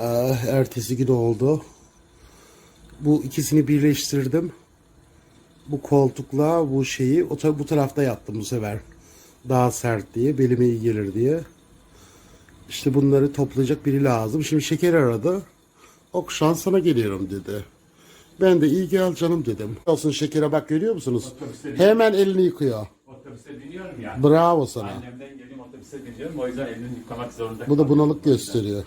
Ee, ertesi gün oldu. Bu ikisini birleştirdim. Bu koltukla bu şeyi o bu tarafta yattım bu sefer. Daha sert diye, belime iyi gelir diye. İşte bunları toplayacak biri lazım. Şimdi şeker aradı. Okşan sana geliyorum dedi. Ben de iyi gel canım dedim. Olsun şekere bak görüyor musunuz? Hemen elini yıkıyor. Otobüse biniyorum ya. Bravo sana. Annemden geliyorum otobüse biniyorum. O yüzden elini yıkamak zorunda Bu da bunalık gösteriyor.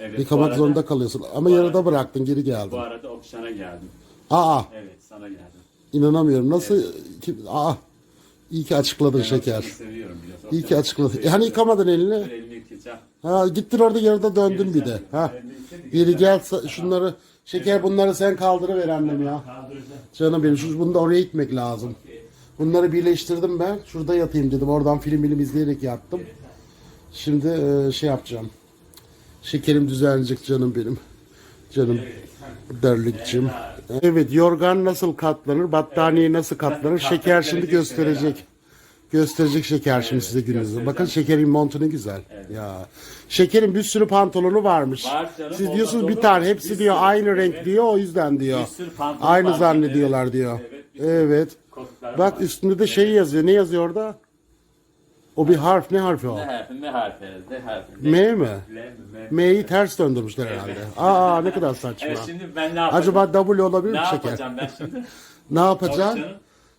Evet, bu Yıkamak arada- zorunda kalıyorsun. Ama bu yarıda bıraktın geri geldin. Bu arada Okşan'a geldim. Aa Evet sana geldim. inanamıyorum. Nasıl? Kim, aa iyi ki açıkladın şeker. Okşan'ı seviyorum biliyorsun. İyi ki Okşan'ı açıkladın. E, hani yıkamadın elini? Dur elimi yıkayacağım. Ha gittin orada yarıda döndün bir de. Ha. Biri gel sa- şunları şeker bunları sen kaldırıver annem ya. Kaldıracağım. Canım benim şu bunu da oraya itmek lazım. Bunları birleştirdim ben. Şurada yatayım dedim. Oradan film film izleyerek yattım. Şimdi e, şey yapacağım. Şekerim düzenleyecek canım benim. Canım derlikçim. Evet yorgan nasıl katlanır, battaniye nasıl katlanır, şeker şimdi gösterecek. Gösterecek şeker şimdi size gününüzü. Bakın şekerin montu ne güzel. Ya. Şekerin bir sürü pantolonu varmış. Var canım, Siz diyorsunuz bir olur tane hepsi Bir diyor sürü. aynı renk Evet. diyor o yüzden diyor. Bir sürü pantolon Aynı var. zannediyorlar diyor. evet, Evet. Bak üstünde de şey yazıyor. Ne yazıyor orada? O bir harf. Ne harfi o? Ne harfi ne harfi ne harfi. M mi? M'yi ters döndürmüşler herhalde. Aa ne kadar saçma. Evet şimdi ben ne yapacağım? Acaba W olabilir ne mi şeker? yapacağım ben şimdi? Ne yapacaksın? Okşanın-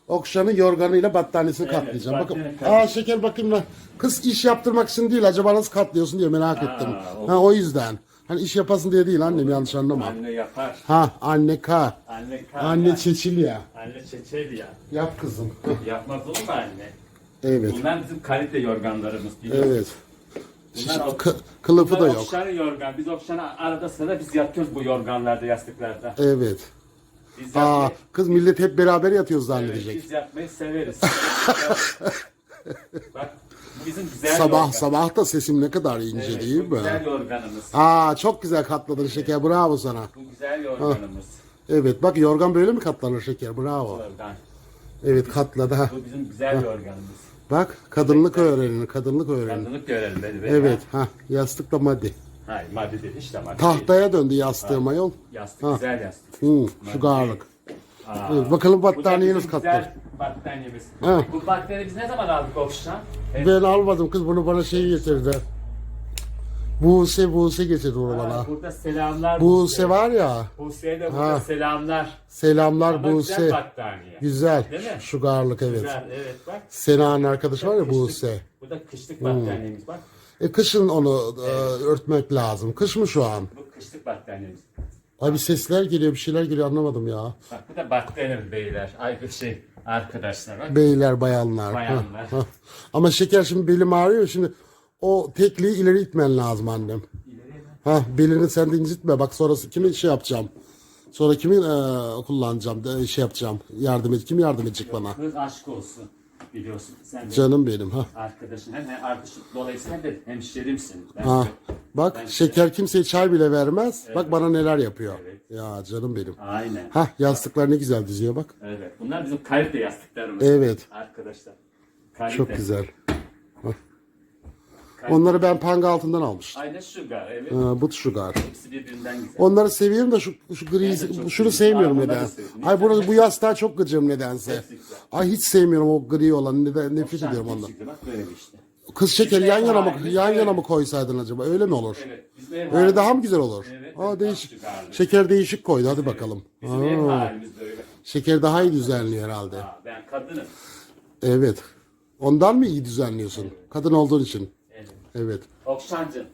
Okşanın yorganıyla battaniyesini katlayacağım. Bakın. Aa şeker bakayım lan. Kız iş yaptırmak için değil. Acaba nasıl katlıyorsun diye merak ettim. o- Ha o yüzden. Hani iş yapasın diye değil annem yanlış anlama. Anne yapar. Ha anne K. Anne kar. Anne Çeçilya. Anne çeçeli ya. Yap kızım. Yapmaz olur mu anne? Evet. Bunlar bizim kalite yorganlarımız. biliyor musun? Evet. Bunlar ok- Kı- kılıfı da bunlar yok. okşanı yorgan. Biz okşana arada sırada biz yatıyoruz bu yorganlarda, yastıklarda. Evet. Biz Aa, yatmayı, kız millet hep beraber yatıyoruz evet, zannedecek. biz yatmayı severiz. Bak bu bizim güzel Sabah yorgan. sabah da sesim ne kadar ince Evet, değil bu mi? güzel yorganımız. Aa çok güzel katladın şeker bravo sana. Bu güzel yorganımız. Evet bak yorgan böyle mi katlanır şeker bravo. Yorgan. Evet katladı ha. Bu bizim güzel yorganımız. Bak kadınlık öğrenin kadınlık öğrenin. Kadınlık görelim dedi. Evet ha yastık da maddi. Hayır madde değil işte madde değil. Tahtaya döndü yastığım ayol. Yastık Ha. güzel yastık. Hı, şu garlık. Evet, bakalım battaniyeniz Bu da bizim katlar. güzel battaniyemiz. Ha. Bu battaniyeyi biz ne zaman aldık Okşan? Evet. Ben almadım kız bunu bana şey getirdi. Buse Buse getirdi bana. Burada selamlar. Buse var ya. Buse'ye de burada Ha. selamlar. Selamlar Ama Buse. güzel battaniye. Güzel. Değil mi? Şu garlık evet. Güzel evet bak. Sena'nın arkadaşı var ya Kışlık- Buse. Bu da kışlık battaniyemiz bak. E kışın onu e, örtmek lazım. Kış mı şu an? Bu kışlık battaniyemiz. Abi sesler geliyor bir şeyler geliyor anlamadım ya. Bak bu da battaniyemiz beyler. Ay bir şey arkadaşlar bak. Beyler bayanlar. Bayanlar. Ama şeker şimdi belim ağrıyor şimdi o tekliği ileri itmen lazım annem. Ha belini sen de incitme bak sonrası kimi şey yapacağım. Sonra kimi e, kullanacağım de, şey yapacağım yardım et kim yardım edecek bana. Kız aşk olsun biliyorsun. Sen de Canım benim ha. arkadaşın hem hem arkadaşın dolayısıyla hem de hemşerimsin. Ben Ha. de- Bak Ben- şeker kimseye çay bile vermez. Bak bana neler yapıyor. Evet. Ya canım benim. Aynen. Ha yastıklar ne güzel diziyor bak. Evet. Bunlar bizim kalite yastıklarımız. Evet. Arkadaşlar. Kalite. Çok güzel. Kalite. Onları ben panga altından almıştım. Aynen sugar. Evet. Ha, but sugar. Hepsi birbirinden güzel. Onları seviyorum da şu şu gri Ben de çok şunu seviyorum. sevmiyorum Aa, neden. da. Ay bunu bu yastığa çok gıcığım nedense. Hepsi güzel. Ay hiç sevmiyorum o gri olan neden nefret ediyorum ondan. çıktı, Bak böyle bir işte. Kız şeker Bizim yan yana mı yan yana mı koysaydın acaba? Öyle mi olur? Evet. Bizim ev Öyle halimiz- daha mı güzel olur? Evet, Aa evet, değişik. daha güzel. Şeker değişik koydu hadi bakalım. Bizim ev Aa, halimiz böyle. şeker daha iyi düzenliyor herhalde. Aa, ben kadınım. Evet. Ondan mı iyi düzenliyorsun? Kadın olduğun için. Evet. Evet. Okşancı.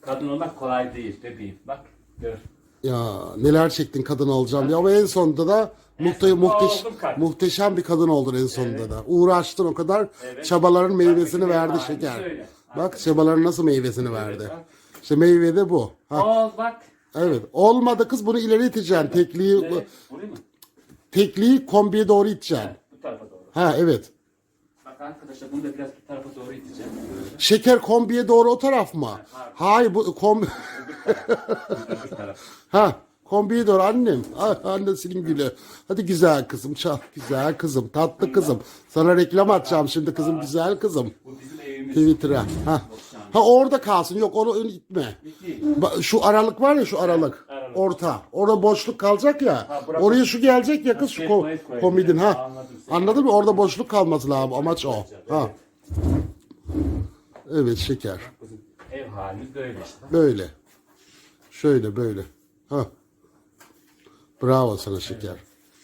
Kadın olmak kolay değil bebeğim. Bak gör. Ya neler çektin kadın olacağım diye ama en sonunda da muhte sonunda muhteş- oldum kadın. muhteşem bir kadın oldun en sonunda da. Uğraştın o kadar Evet. çabaların meyvesini bizim verdi şeker. Bak çabaların nasıl meyvesini verdi. bak. İşte meyve de bu. Ha, Ol bak. evet. Olmadı kız bunu ileri iteceksin. Tekliği Evet. Mı? tekliği kombiye doğru iteceksin. Bu tarafa doğru. Ha evet. Arkadaşlar bunu da biraz bu tarafa doğru iteceğim. Şeker kombiye doğru o taraf mı? Hayır bu kom Bu taraf. ha kombiye doğru annem. Ay, annesinin gülü. Hadi güzel kızım çal. Güzel kızım. Tatlı kızım. Sana reklam atacağım şimdi kızım güzel kızım. Bu bizim evimiz. Twitter'a. Ha. Ha orada kalsın. Yok onu itme. Ba- Şu aralık var ya şu aralık. Aralık. Orta. Orada boşluk kalacak ya. Ha, bırak. Oraya şu gelecek ya kız şu şey ko- koy. komidin ha. Anladım. Anladın mı? Orada boşluk kalması lazım. Amaç o. Ha. Evet şeker. Bizim ev halimiz böyle işte. Böyle. Şöyle böyle. Ha. Bravo sana şeker.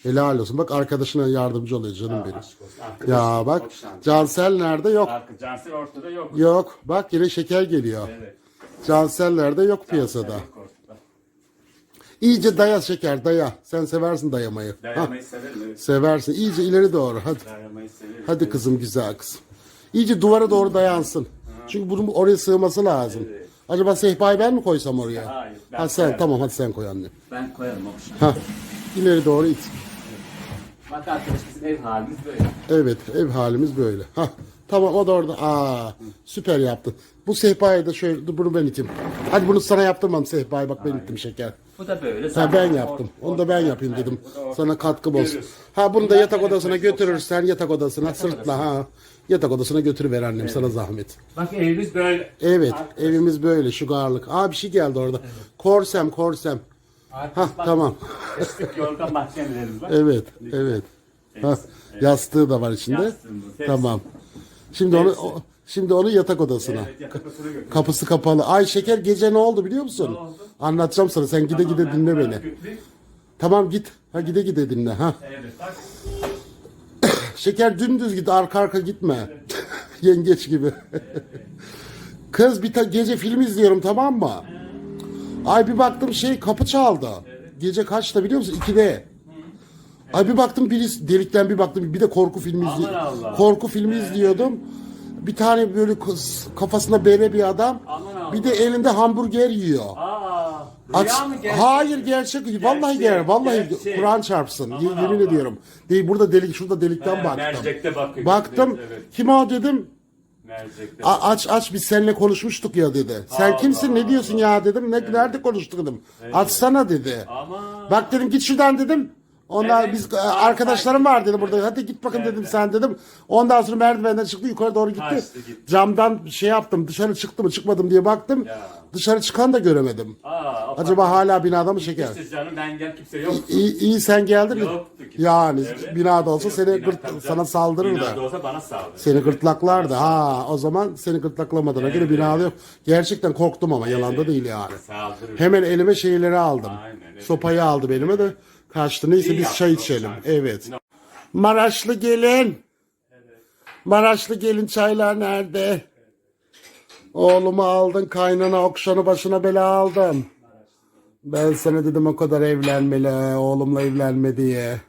Helal olsun. Bak arkadaşına yardımcı oluyor canım benim. Aşk olsun. Arkadaş, Ya bak. Cansel nerede? Yok. Arka Cansel ortada yok. Yok. Bak yine şeker geliyor. Evet. Cansel nerede? Yok piyasada. Yok. İyice daya şeker daya. Sen seversin dayamayı. Ha, Dayamayı severim. Evet. seversin. İyice ileri doğru. Hadi. Dayamayı severim. Hadi kızım güzel kızım. İyice duvara doğru dayansın. Çünkü bunun oraya sığması lazım. Evet. Acaba sehpayı ben mi koysam oraya? Hayır, ben ha sen koyarım. tamam hadi sen koy anne. Ben koyarım okşan. Ha. İleri doğru it. Bak arkadaş bizim ev halimiz böyle. Evet ev halimiz böyle. Ha. Tamam o da orada. Aa, süper yaptın. Bu sehpayı da şöyle dur bunu ben iteyim. Hadi bunu sana yaptırmam sehpayı bak ben ittim şeker. Bu da böyle. Ha ben yaptım. Onu da ben yapayım dedim. Sana katkı olsun. Ha bunu da yatak odasına götürürsen yatak odasına sırtla ha. Yatak odasına götürüver annem sana zahmet. Bak evimiz böyle. Evet evimiz böyle şu garlık. Aa bir şey geldi orada. Korsem korsem. Ha bak, tamam. Eski yorgan mahkemelerimiz var. Evet evet. Ha, yastığı da var içinde. Yastığımız, hepsi. Tamam. Şimdi onu o- şimdi onu yatak odasına. Evet yatak odasına. Kapısı kapalı. Ay şeker gece ne oldu biliyor musun? Ne oldu? Anlatacağım sana. Sen gide gide dinle beni. götüreyim. Tamam git. Ha gide gide dinle ha. Evet bak. Şeker dümdüz git arka arka gitme. Yengeç gibi. Kız bir ta- gece film izliyorum tamam mı? Ay bir baktım şey kapı çaldı. Gece kaçta biliyor musun? 2'de. Ay bir baktım birisi delikten bir baktım bir de korku filmi izliyordum. Korku filmi izliyordum. Bir tane böyle kız, kafasında bere bir adam. Aman Allah. Bir de elinde hamburger yiyor. Aa. Rüya mı gerçek? hayır gerçek. Vallahi ger, vallahi gerçek. Kur'an çarpsın. Aman Yemin Allah. ediyorum. Değil burada delik, şurada delikten He, baktım. mercekte bakıyor. Baktım. Evet, evet. Kim o dedim. Mercekte. A- aç aç biz seninle konuşmuştuk ya dedi. Sen Allah kimsin ne diyorsun ya dedim. Ne nerede konuştuk dedim. Açsana dedi. Ama. Bak dedim git şuradan dedim. Ondan Evet. biz e, arkadaşlarım var dedi burada. Hadi git bakın dedim Nerede? sen dedim. Ondan sonra merdivenden çıktı yukarı doğru gitti. Kaçtı, gitti. Camdan şey yaptım. Dışarı çıktı mı çıkmadım diye baktım. Ya. Dışarı çıkan da göremedim. Aa, Acaba hala binada mı şeker? Siz canım ben gel kimse yok. İyi, iyi sen geldin mi? Yani Evet. binada olsa Yok, seni bina- gırt- tabii sana saldırır Binada da. olsa bana saldırır. Seni gırtlaklardı. Ha o zaman seni gırtlaklamadığına göre Evet. binada yok. Gerçekten korktum ama yalan da değil yani. Saldırır. Hemen elime şeyleri aldım. Aynen, evet. Sopayı aldım elime de kaçtı. Neyse İyi biz çay yaptın, içelim. Evet. Maraşlı gelin. Maraşlı gelin çaylar nerede? Oğlumu aldın kaynana okşanı başına bela aldın. Ben sana dedim o kadar evlenmeli oğlumla evlenme diye.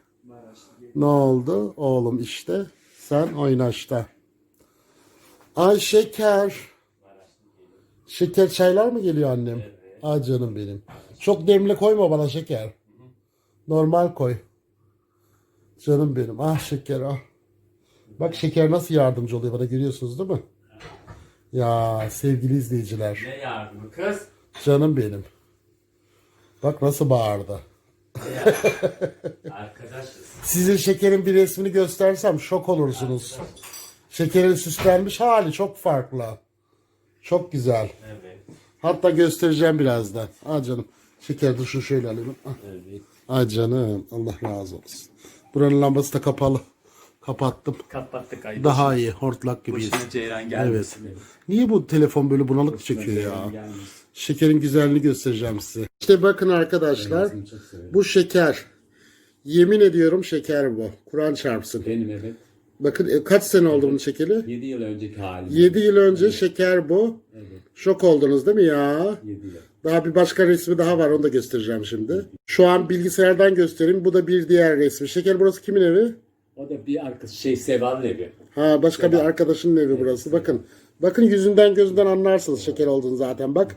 Ne oldu? Oğlum işte sen oynaşta. Ay şeker. Şeker çaylar mı geliyor annem? Ay canım benim. Çok demli koyma bana şeker. Normal koy. Canım benim. Ah şeker ah. Bak şeker nasıl yardımcı oluyor bana görüyorsunuz değil mi? Ya sevgili izleyiciler. Ne yardımı kız? Canım benim. Bak nasıl bağırdı. Arkadaşız. Size şekerin bir resmini göstersem şok olursunuz. Şekerin süslenmiş hali çok farklı. Çok güzel. Evet. Hatta göstereceğim birazdan. Ah canım. Şeker dur şu şöyle alayım. Ah. Evet. Ay canım. Allah razı olsun. Buranın lambası da kapalı. Kapattım. Kapattık ayı. Daha iyi. Hortlak gibiyiz. Boşuna Ceylan gelmesin. Evet. Niye bu telefon böyle bunalık çekiyor ya? Gelmesin. Şekerin güzelliğini göstereceğim size. İşte bakın arkadaşlar. Bu şeker. Yemin ediyorum şeker bu. Kur'an çarpsın. Benim evet. Bakın e, kaç sene oldu bunun çekeli? 7 yıl önceki halim. 7 yıl önce şeker bu. Evet. Şok oldunuz değil mi ya? 7 yıl. Daha bir başka resmi daha var onu da göstereceğim şimdi. Şu an bilgisayardan göstereyim. Bu da bir diğer resmi. Şeker burası kimin evi? O da bir arkadaş şey Seval evi. Ha başka bir arkadaşının evi burası. Bakın. Bakın yüzünden gözünden anlarsınız şeker olduğunu zaten. Bak.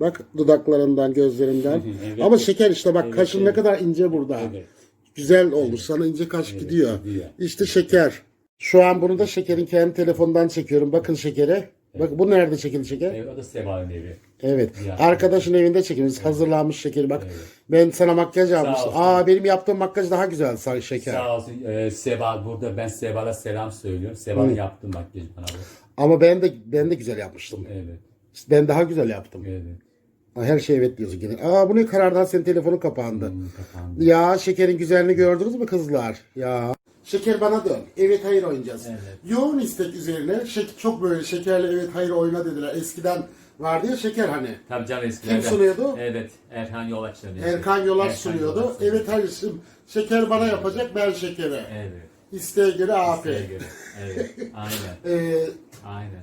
Bak dudaklarından, gözlerinden. Evet. Ama şeker işte bak Evet, kaşın ne evet. kadar ince burada. Evet. Güzel olmuş. Sana ince kaş gidiyor. gidiyor. İşte şeker. Şu an bunu da şekerin kendi telefonundan çekiyorum. Bakın şekere. Bak bu nerede çekildi şeker? Evet, o da Seval'in evi. Evet. Ya. Arkadaşın evinde çekilmiş. Hazırlanmış şekeri. Bak ben sana makyaj yapmıştım. olsun. Aa benim yaptığım makyaj daha güzel şeker. Sağ olsun e, Seval burada ben Seval'a selam söylüyorum. Seval yaptı makyaj bana bu. Ama ben de ben de güzel yapmıştım. Evet. Ben daha güzel yaptım. Evet. Her şey evet diyorsun gene. Aa bu ne karardan senin telefonun kapandı. Hmm, kapandı. Ya şekerin güzelliğini gördünüz mü kızlar? Ya. Şeker bana dön. Evet hayır oynayacağız. Evet. Yoğun istek üzerine şek- çok böyle şekerle evet hayır oyna dediler. Eskiden vardı ya şeker hani. Tabii canım eskilerden. Kim sunuyordu? Evet. Erhan Yolaç sunuyordu. Erkan Yolaç Erkan sunuyordu. Yolaç Evet hayır şimdi şeker bana yapacak ben şekere. Evet. İsteğe göre AP. Şeye göre. Evet. Aynen. Ee, Aynen.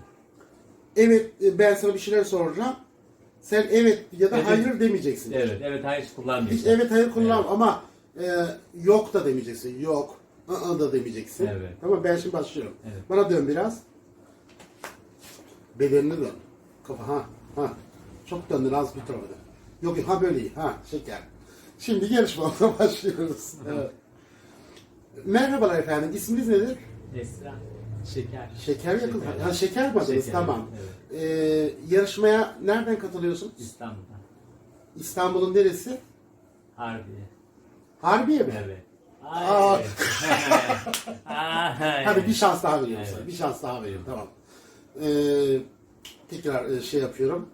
evet e, ben sana bir şeyler soracağım. Sen evet ya da Evet. hayır demeyeceksin. Evet. Evet. Hayır kullanmıyorsun. Hiç evet hayır kullan ama e, yok da demeyeceksin. Yok. I da demeyeceksin. Evet. Tamam ben şimdi başlıyorum. Evet. Bana dön biraz. Bedenine dön. Kafa ha ha. Çok döndün az bir tarafa dön. Yok yok ha böyle iyi. Ha şeker. Şimdi yarışmamıza başlıyoruz. Evet. Merhabalar efendim. İsminiz nedir? Esra. Şeker. Şeker yakın. Şeker. Ha, şeker mi adınız? Şeker, Tamam. evet. Ee, yarışmaya nereden katılıyorsunuz? İstanbul'da. İstanbul'un neresi? Harbiye. Harbiye mi? Evet. Aa. Hadi bir şans daha veriyorum sana. Bir şans daha vereyim tamam. Ee, tekrar e, şey yapıyorum.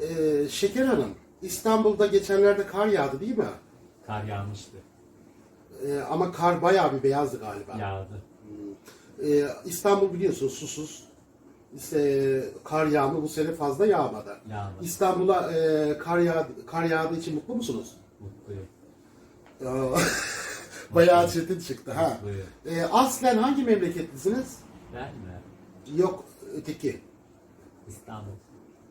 Ee, Şeker Hanım, İstanbul'da geçenlerde kar yağdı değil mi? Kar yağmıştı. Ee, ama kar bayağı bir beyazdı galiba. Yağdı. Ee, İstanbul biliyorsun susuz. İşte, kar yağmı bu sene fazla yağmadı. Yağmadı. İstanbul'a e, kar, yağ, kar yağdığı için mutlu musunuz? Mutluyum. Bayağı çetin çıktı. Ha. Ee, aslen hangi memleketlisiniz? Ben mi? Yok öteki. İstanbul.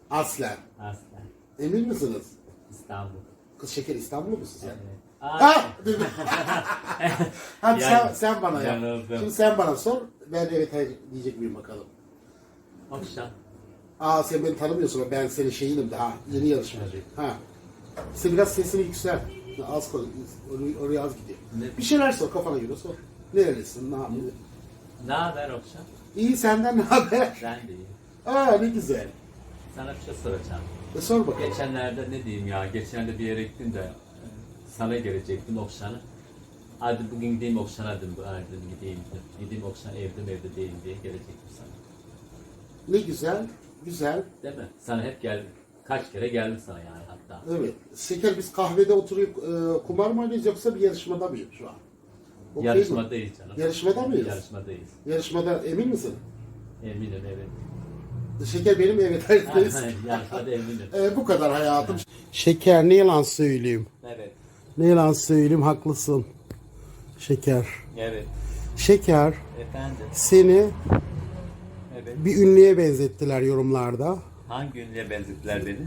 Aslen. Aslen. Emin misiniz? İstanbul. Kız şeker İstanbul'u musun sen? Evet. Ha! Hadi sen, sen bana yap. yanıldım. Şimdi sen bana sor. Ben evet hayır diyecek miyim bakalım. Okşan. Aa sen beni tanımıyorsun ama ben senin şeyinim daha. Yeni yarışmacı. Ha. Sen biraz sesini yüksel. Az koy. Oraya, oraya az gidiyor. Ne? Bir şeyler sor kafana göre sor. Nerelisin? Ne yapıyorsun? Ne haber Okşan? İyi senden ne haber? Ben de iyiyim. Aa ne güzel. Sana bir şey soracağım. E, sor bakalım. Geçenlerde ne diyeyim ya, geçenlerde bir yere gittim de e, sana gelecektim Okşan'a. Hadi bugün gideyim Okşan'a dedim, bu dedim gideyim dedim. Gideyim Okşan evde mi evde değilim diye gelecektim sana. Ne güzel. Güzel. Değil mi? Sana hep geldim. Kaç kere geldim sana yani hatta. Evet. Şeker biz kahvede oturup e, kumar mı oynuyoruz yoksa bir yarışmada mıyız şu an? Okey mi? Yarışmadayız canım. Yarışmada mıyız? Yarışmadayız. Yarışmada emin misin? Eminim evet. Şeker benim evet hayırlıyız. Yarışmada eminim. e, bu kadar hayatım. Şeker ne yalan söyleyeyim. Evet. Ne yalan söyleyeyim haklısın. Şeker. Evet. Şeker Efendim. seni Evet. bir ünlüye benzettiler yorumlarda. Hangi ünlüye benzettiler beni?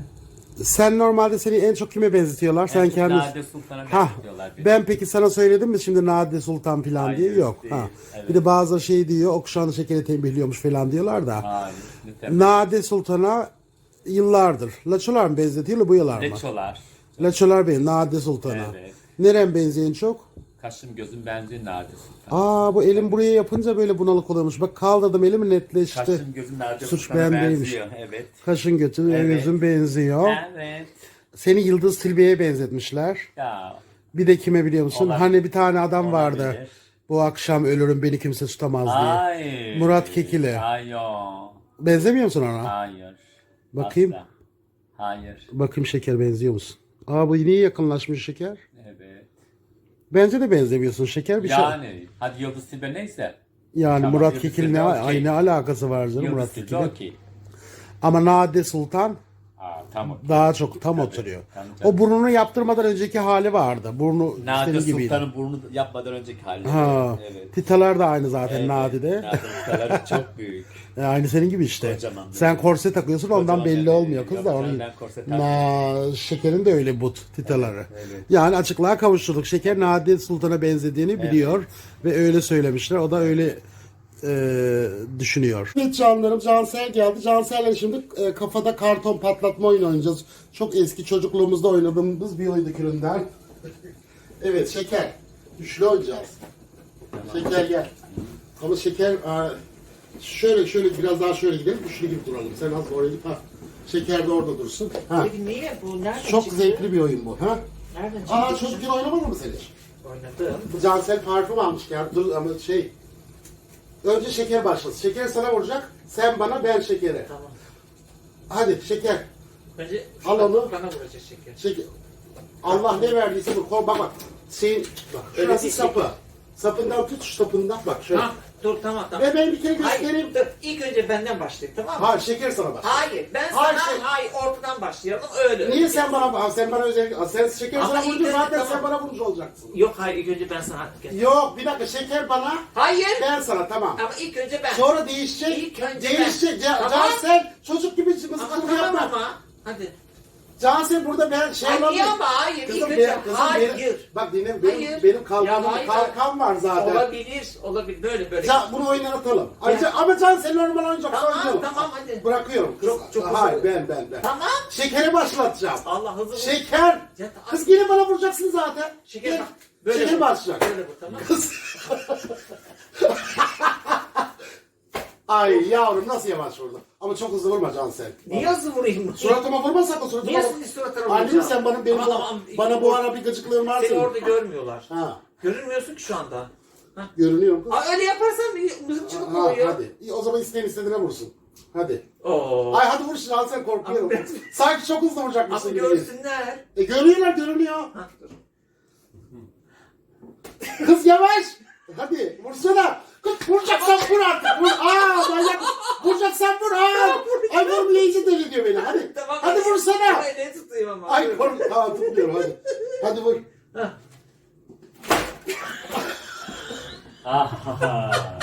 Sen normalde seni en çok kime benzetiyorlar? Sen kendin... Nade Sultan'a Ha, benzetiyorlar beni. ben peki sana söyledim mi şimdi Nadide Sultan falan Hayır, diye yok. değil. Ha. Evet. Bir de bazı şey diyor okşanlı şekeri tembihliyormuş falan diyorlar da. Hayır. Lütfen. Nade Sultan'a yıllardır. Laçolar mı benzetiyor bu yıllar mı? Leçolar. Laçolar benim Nade Sultan'a. Evet. Neren benzeyen çok? Kaşım gözüm benziyor Nade Sultan. Aa bu elim buraya yapınca böyle bunalık oluyormuş. Bak kaldırdım elimi netleşti. Kaşım gözüm Suç Sultan'a bendeymiş. benziyor. Evet. Kaşın götün Evet. gözün benziyor. Evet. Seni Yıldız Tilbe'ye benzetmişler. Ya. Bir de kime biliyor musun? Olabilir. Hani bir tane adam Olabilir. vardı. Bu akşam ölürüm beni kimse tutamaz diye. Ay. Murat Kekili. Hayır. Benzemiyor musun ona? Hayır. Bakayım. Asla. Hayır. Bakayım şeker benziyor musun? Aa bu niye yakınlaşmış şeker? Bence de benzemiyorsun şeker bir şey. Yani. Hadi Yıldız Tilbe neyse. Yani Tamam, Murat Yıldız Kekil Tilbe ne, okey. ay, ne alakası var canım Yıldız Murat Tilbe Kekil'in? okey. Ama Nade Sultan tam okey. daha çok tam Tabii, oturuyor. tabii canım. O burnunu yaptırmadan önceki hali vardı. Burnu Nade senin gibiydi. Sultan'ın burnu yapmadan önceki hali. Ha, Evet. titalar da aynı zaten Evet. Nadi'de. Nade Sultan'lar çok büyük. E, aynı senin gibi işte. Kocaman. Sen korse takıyorsun ondan Kocaman belli ben- olmuyor kız da canım, onu. ben korse Na, şekerin de öyle but titaları. evet. Yani açıklığa kavuşturduk. Şeker Nadide Sultan'a benzediğini biliyor ve öyle söylemişler. O da öyle e, düşünüyor. Evet canlarım Cansel geldi. Cansel'le şimdi e, kafada karton patlatma oyunu oynayacağız. Çok eski çocukluğumuzda oynadığımız bir oyundu türünden. evet Şeker. Üçlü oynayacağız. Şeker gel. Ama Şeker aa, şöyle şöyle biraz daha şöyle gidelim. Üçlü gibi duralım. Sen az oraya git. Ha. Şeker de orada dursun. Ha. Peki niye bu? Nereden Çok çıktı? zevkli bir oyun bu. Ha? Nereden çıktı? Aa çocukken oynamadın mı sen hiç? Oynadım. Bu Cansel parfüm almış ya. Dur ama şey Önce şeker başlasın. Şeker sana vuracak. Sen bana ben şekere. Tamam. Hadi şeker. Önce Al onu. Bana vuracak şeker. Şeker. Allah ne verdiyse bu. Bak bak. Şeyin, bak. Şurası sapı. Sapından tut şu sapından. Bak şöyle. Ha, dur tamam tamam. Ve ben bir kere göstereyim. Hayır, dur. İlk önce benden başlayalım tamam mı? Hayır şeker sana bak. Hayır, ben sana Hayır, hayır, şey- ortadan başlayalım öyle. Niye sen bana Aa, sen bana özel Aa, sen şeker Ama sana ilk önce zaten tamam. sen bana vurmuş olacaksın. Yok hayır ilk önce ben sana Yok bir dakika şeker bana Hayır. ben sana tamam. Ama ilk önce ben. Sonra değişecek. İlk önce değişecek. ben. Can, Tamam. Can sen çocuk gibi Ama mızık tamam yapma. ama. Hadi. Can sen burada ben şey Hayır yapamıyorum. ama hayır. Kızım, benim, kızım hayır. benim, bak dinle benim, Hayır. benim kalkanım, hayır. kalkan var zaten. Olabilir. Olabilir. Böyle böyle. Can, bunu oynatalım. Ayrıca, ama Can sen normal oynayacak. Tamam, oynayalım. tamam, hadi. Bırakıyorum. Kız, Çok- çok Hayır hızlı. ben ben ben. Tamam. Şekeri başlatacağım. Allah hızlı. Şeker. Ya, Kız yine bana vuracaksın zaten. Şeker Gel. Böyle Şeker başlayacak. Böyle vur tamam. Kız. Ay yavrum nasıl yavaş vurdun? Ama çok hızlı vurma Can sen. Niye hızlı vurayım? Suratıma vurma sakın suratıma. Niye vur- senin suratına Annem vuracağım? sen bana benim Ama- ama- bana bu ara bir gıcıklığın var Seni orada görmüyorlar. Ha. Görünmüyorsun ki şu anda. Ha. Görünüyor kız. Aa, öyle yaparsan bir mızıkçılık Ha, oluyor. hadi. İyi, O zaman isteyen istediğine vursun. Hadi. Oo. Ay hadi vur şimdi al sen korkuyorum. Abi- Sanki çok hızlı Ama vuracakmışsın gibi. görsünler. E görüyorlar görünüyor. Ha, dur. Kız yavaş. Hadi vursana. Kız vuracaksan vur artık. Vur. Aa manyak. Vuracaksan vur. Aa. Ay vurmayınca deli diyor beni. Hadi. Tamam, hadi vursana. Ama ne tutayım ama. Ay kork. Tamam tutmuyorum hadi. Hadi vur. Ah.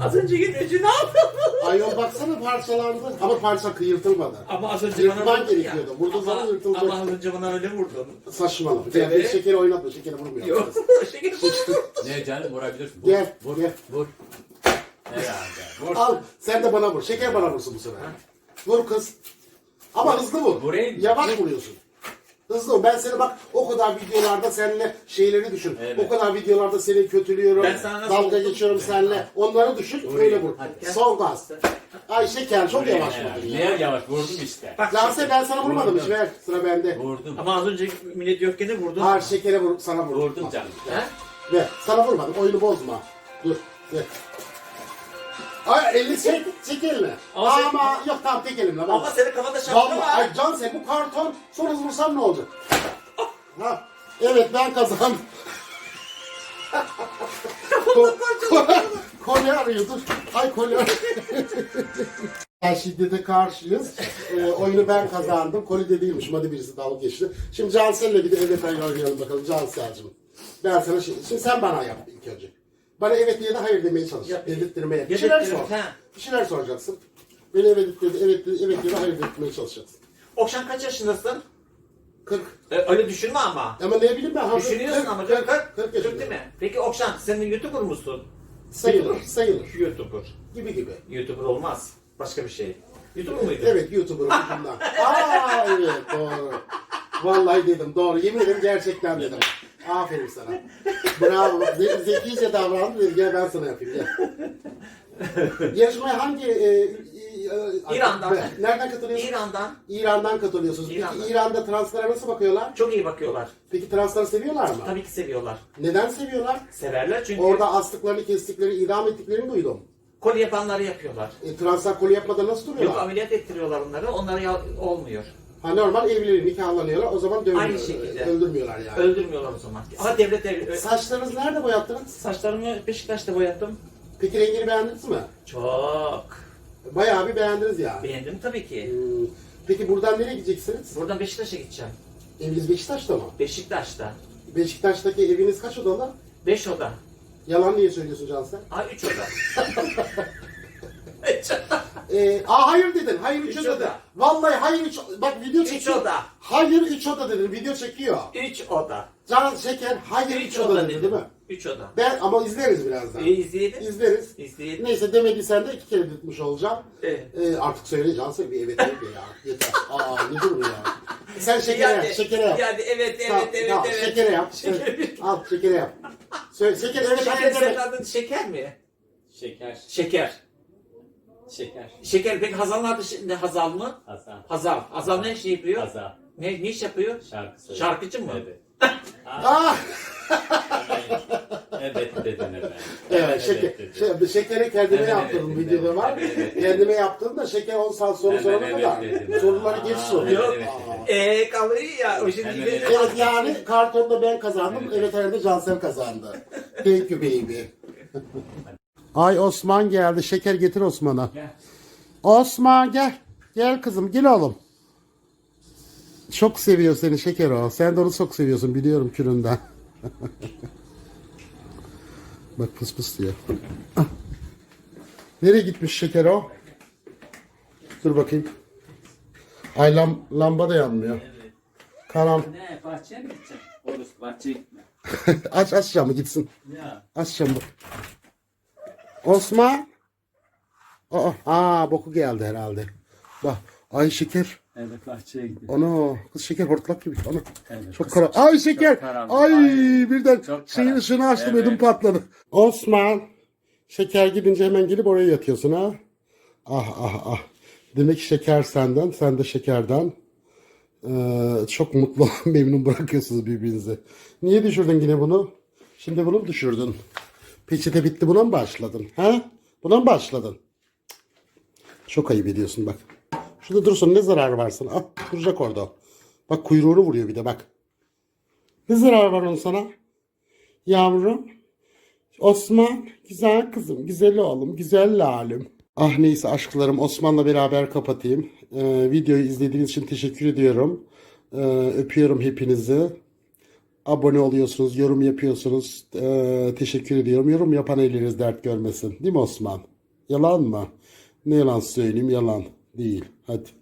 Az önce gidince ne yaptın? Ayol baksana parçalandı. Ama parça kıyırtılmadı. Ama az önce Yırtman bana vurdun ya. gerekiyordu. Vurduğun Ama- zaman yırtılacak. Ama az önce bana öyle vurdun. Saçmalama. Evet. Evet. Şekeri oynatma. Şekeri vurmuyor. Yok. Şeker Ne canım vurabilirsin. Vur, Gel, Vur. gel. Vur. Herhalde. Vur. Al sen de bana vur. Şeker bana vursun bu sefer. Vur kız. Ama hızlı vur. Vurayım? Yavaş vuruyorsun. Hızlı vur. Ben seni bak o kadar videolarda seninle şeyleri düşün. Evet. O kadar videolarda seni kötülüyorum. Ben sana nasıl dalga vurdum? geçiyorum seninle. Onları düşün. Vurayım. Öyle vur. Hadi. Son gaz. Ay şeker çok yavaş vurdun Ne ya. yavaş vurdum işte. Bak Canse ben sana vurmadım hiç ver. Sıra bende. Vurdum. Ama az önce millet yokken de vurdun. Hayır şekere vur. Sana vurdum. Vurdum Bak. canım. He? Ver. Sana vurmadım. Oyunu bozma. Dur. Ver. Ay elini çek. Çek elini. Ama sen- Ama yok tamam tek elimle. Ama senin kafanda şapka Vallahi var. ay Can sen bu karton sonra vursam ne olacak? Ha. Evet ben kazandım. Ko- ko- kolye arıyor dur. Ay kolye arıyor. Şiddete karşıyız. Ee, oyunu ben kazandım. Koli de değilmişim. Hadi birisi dalga geçti. Şimdi Cansel'le bir de evet hayır oynayalım bakalım Cansel'cim. Ben sana şimdi, şimdi sen bana yap ilk önce. Bana evet diye de hayır demeye çalış. Yap. Dedirttirmeye. Bir şeyler sor. he. Bir şeyler soracaksın. Beni evet dedi, evet dedi, evet diye de hayır dedirtmeye çalışacaksın. Okşan kaç yaşındasın? 40. Ee, öyle düşünme ama. Ama ne bileyim ben. ha, Düşünüyorsun 40, ama 40, 40, 40, 40, 40 yaşında. değil mi? Peki Okşan senin YouTuber musun? Sayılır, sayılır. YouTuber. Gibi gibi. YouTuber olmaz. Başka bir şey. YouTuber muydun? Evet YouTuber'ım bundan. Aa evet doğru. Vallahi dedim doğru. Yemin ederim gerçekten dedim. Aferin sana. Bravo. Ze- zekice davrandın dedim. Gel ben sana yapayım gel. Yarışmaya hangi... E, e, e, İran'dan. Nereden katılıyorsun? İran'dan İran'dan katılıyorsunuz. İran'dan. Peki İran'da translara nasıl bakıyorlar? çok iyi bakıyorlar. Peki transları seviyorlar mı? Tabii ki seviyorlar. Neden seviyorlar? Severler çünkü Orada astıklarını, kestikleri, idam ettiklerini duydum. koli yapanları yapıyorlar. E, translar koli yapmadan nasıl Yok duruyorlar? ameliyat ettiriyorlar onları. Onlara ya- olmuyor. Ha normal evlileri nikahlanıyorlar o zaman dövmüyor, Aynı şekilde. öldürmüyorlar yani. Öldürmüyorlar o zaman. Ama devlet ev- Saçlarınızı nerede boyattınız? Saçlarımı Beşiktaş'ta boyattım. Peki rengini beğendiniz mi? Çok. Bayağı bir beğendiniz yani. Beğendim tabii ki. Hmm, Peki buradan nereye gideceksiniz? Buradan Beşiktaş'a gideceğim. Eviniz Beşiktaş'ta mı? Beşiktaş'ta. Beşiktaş'taki eviniz kaç odalı? Beş oda. Yalan niye söylüyorsun Cansel? Aa üç oda. üç oda. Ee, aa hayır dedin. Hayır üç, Üç oda. oda. Vallahi hayır üç Bak video Üç çekiyor. oda. Hayır üç oda dedin. Video çekiyor. Üç oda. Can Şeker hayır üç, Üç oda, oda dedi değil mi? Üç oda. Ben ama izleriz birazdan. E, izleyelim. İzleriz. İzleyelim. Neyse demediysen de iki kere ditmiş olacağım. Evet. Ee, artık söyle Cansel bir evet de ya. Yeter. Aa ne durum ya. Sen şekere Yani- yap. Şekere yap. Yani evet evet Tamam, evet tamam, evet. Şekere yap. Şeker. Al şekere yap. Söyle şeker evet Şeker hayır adın şeker mi? Şeker. Şeker. Şeker. Şeker peki Hazal'ın adı şi- ne Hazal mı? Hazal. Hazal. Hazal ne iş yapıyor? Hazal. Ne, ne iş yapıyor? Şarkı söylüyor. Şarkıcı mı? Evet. Ah! evet dedim hemen. Evet, şeker, dedim. şey, şekeri kendime Evet, yaptırdım evet, videoda evet, var. evet, evet. Kendime yaptırdım da şeker 10 saat sonra Evet, sorana evet, kadar. dedim. Soruları geç soruyor. evet, evet, evet. Eee kalıyor ya. O şimdi evet. Evet yani kartonda ben kazandım. Evet herhalde Cansel kazandı. Thank you baby. Ay Osman geldi. Şeker getir Osman'a. Gel. Osman gel. Gel kızım gel oğlum. Çok seviyor seni şeker o. Sen de onu çok seviyorsun biliyorum küründen. Bak pıs pıs diyor. Ah. Nereye gitmiş şeker o? Dur bakayım. Ay lam, lamba da yanmıyor. Karan. Ne bahçeye mi gideceksin? Orası bahçeye gitme. aç aç camı gitsin. Ya. Aç camı. Osman. Aa, aa boku geldi herhalde. Bak ay şeker. Evet bahçeye gidiyor. Ana kız şeker hortlak gibi. Ana. Evet, çok kız kara. Ay şeker. karanlık. Ay Ay. birden Çok şeyin karanlık. ışığını açtım Evet. ödüm patladı. Osman. Şeker gidince hemen gelip oraya yatıyorsun ha. Ah ah ah. Demek ki şeker senden, sen de şekerden. Ee, çok mutlu, memnun bırakıyorsunuz birbirinizi. Niye düşürdün yine bunu? Şimdi bunu mu düşürdün? Peçete bitti buna mı başladın? Ha? Buna mı başladın? Çok ayıp ediyorsun bak. Şurada dursun ne zararı varsın? Ah duracak orada. o. Bak kuyruğunu vuruyor bir de bak. Ne zararı var onun sana? Yavrum. Osman. Güzel kızım. Güzel oğlum. Güzel lalim. Ah neyse aşklarım Osman'la beraber kapatayım. Ee, videoyu izlediğiniz için teşekkür ediyorum. Ee, öpüyorum hepinizi. Abone oluyorsunuz, yorum yapıyorsunuz. Ee, teşekkür ediyorum. Yorum yapan eliniz dert görmesin. Değil mi Osman? Yalan mı? Ne yalan söyleyeyim? Yalan değil. Hadi.